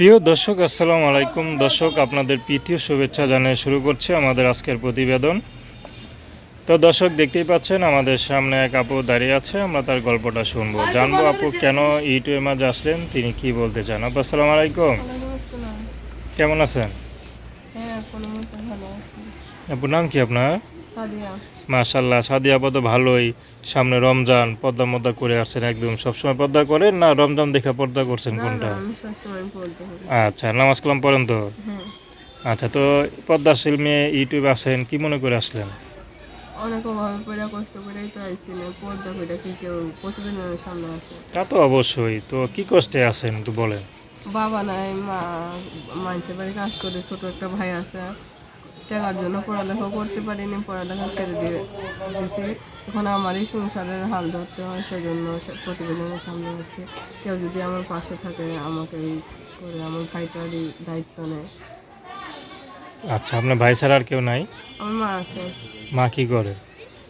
প্রিয় দর্শক আসসালামু আলাইকুম। দর্শক আপনাদের প্রীতীয় শুভেচ্ছা জানিয়ে শুরু করছে আমাদের আজকের প্রতিবেদন। তো দর্শক দেখতেই পাচ্ছেন আমাদের সামনে এক আপু দাঁড়িয়ে আছে আমরা তার গল্পটা শুনব। জানব আপু কেন ইউটিউবে মাঝে আসলেন তিনি কি বলতে চান? আপু আসসালামু আলাইকুম। কেমন আছেন? হ্যাঁ, নাম কি আপনার? মাশাল্লাহ সাদিয়া আপা তো ভালোই। সামনে রমজান পর্দা মদ্দা করে আসছেন একদম। সবসময় পর্দা করেন না রমজান দেখা পর্দা করছেন কোনটা। আচ্ছা নামাজ কালাম পড়েন তো? হ্যাঁ, আচ্ছা তো পদ্মাশীল মেয়ে ইউটিউবে আসেন কি মনে করে আসলেন? অনেক অভাবে পড়ে কষ্ট করেই তো আইছি পর্দা করে কি কেউ প্রতিদিনের সামনে আছে তা তো অবশ্যই। তো কি কষ্টে আছেন একটু বলেন। বাবা নাই মা মানুষের বাড়ি কাজ করে ছোট একটা ভাই আছে। টাকার জন্য পড়ালেখা করতে পারিনি পড়ালেখা ছেড়ে দিয়ে দিয়েছি। এখন আমারই সংসারের হাল ধরতে হয় সেজন্য প্রতিবেদনের সামনে আসছে। কেউ যদি আমার পাশে থাকে আমাকে এই করে আমার ভাইটারই দায়িত্ব নেয়। আচ্ছা আপনার ভাই ছাড়া আর কেউ নাই? আমার মা আছে। মা কি করে?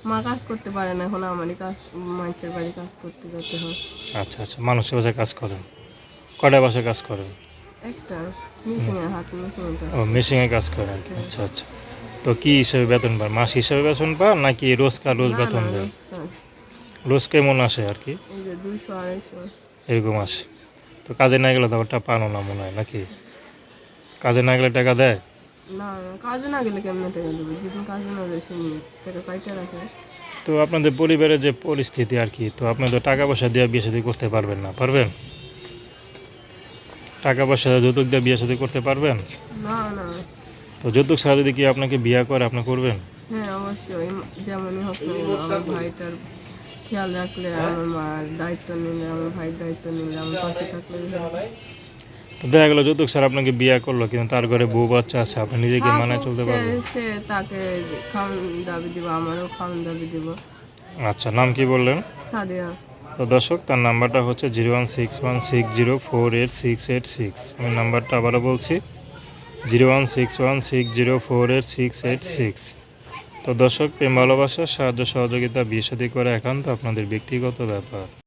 মা কাজ করতে পারে না এখন আমারই কাজ মানুষের বাড়ি কাজ করতে যেতে হয়। আচ্ছা আচ্ছা মানুষের বাসায় কাজ করেন? কটা বাসায় কাজ করেন একটা হাত ও মেশিনে কাজ করেন আচ্ছা আচ্ছা। তো কি হিসেবে বেতন পান মাস হিসেবে বেতন পান নাকি রোজকার রোজ বেতন দেন রোজ কেমন আসে আর কি? এরকম আসে। তো কাজে না গেলে তো ওটা পানো না মনে হয় নাকি? কাজে না গেলে টাকা দেয়? না কাজে না গেলে কেমনে টাকা দেবে? যেদিন কাজে না যায় সেদিন টাকা পাইতে রাখে। তো আপনাদের পরিবারের যে পরিস্থিতি আর কি তো আপনি তো টাকা পয়সা দিয়ে বিয়ে শাদী করতে পারবেন না পারবেন? টাকা পয়সা যৌতুক দিয়ে বিয়ে শাদী করতে পারবেন? না না। তো যৌতুক ছাড়া যদি কি আপনাকে বিয়ে করে আপনি করবেন? হ্যাঁ অবশ্যই। যেমনই হোক আমার ভাইটার খেয়াল রাখলে আমার মার দায়িত্ব নিলে আমার ভাইয়ের দায়িত্ব নিলে আমার পাশে থাকলে। তো দেখা গেলো যৌতুক ছাড়া আপনাকে বিয়ে করল কিন্তু তার ঘরে বউ বাচ্চা আছে আপনি নিজেকে মানায় চলতে সে পারবেন? সে তাকে খাওয়ান দাবি দিব আমারও খাওয়ান দাবি দিব। আচ্ছা নাম কি বললেন? সাদিয়া। তো দর্শক, তার নাম্বারটা হচ্ছে zero one six one six zero four eight six eight six. আমি নাম্বারটা আবারও বলছি, zero one six one six zero four eight six eight six. তো দর্শক, প্রেম ভালোবাসা, সাহায্য সহযোগিতা, বিয়ে করে একান্ত আপনাদের ব্যক্তিগত ব্যাপার।